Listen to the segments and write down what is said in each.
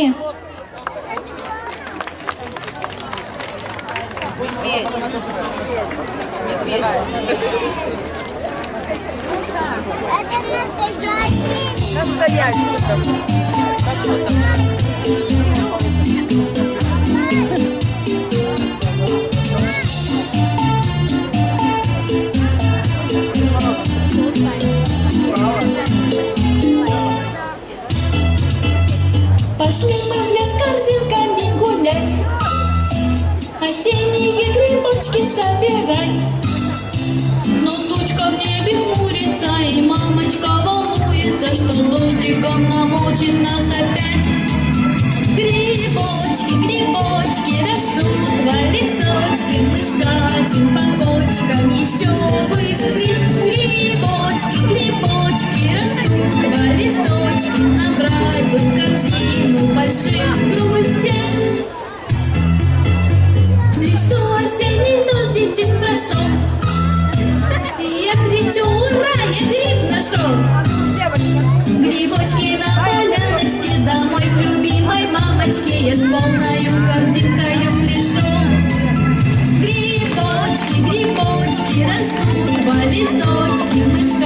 Ні. Пошли и мамочка волнуется, Что дождиком намочит нас опять. Грибочки, грибочки растут в лесочке, Мы скачем по Грибочки на поляночке домой к любимой мамочке Я с полною корзинкою пришел. Грибочки, грибочки растут по листочке Мы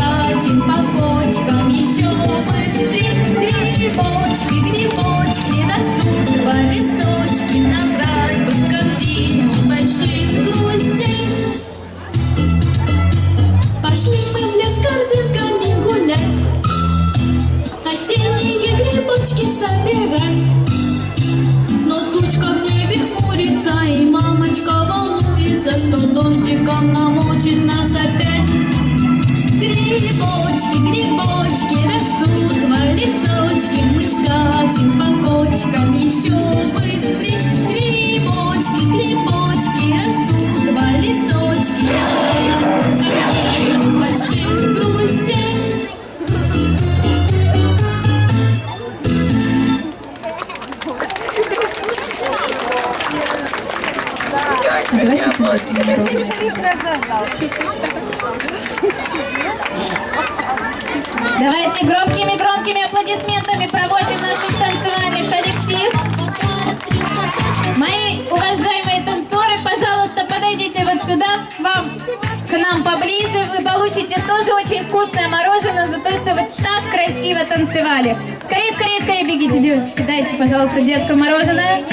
собирать. Но тучка в небе хмурится, и мамочка волнуется, Что дождиком намочит нас Давайте громкими-громкими аплодисментами проводим наших танцевальный коллектив. Мои уважаемые танцоры, пожалуйста, подойдите вот сюда, вам, к нам поближе. Вы получите тоже очень вкусное мороженое за то, что вы так красиво танцевали. Скорее, скорее, скорее бегите, девочки. Дайте, пожалуйста, деткам мороженое.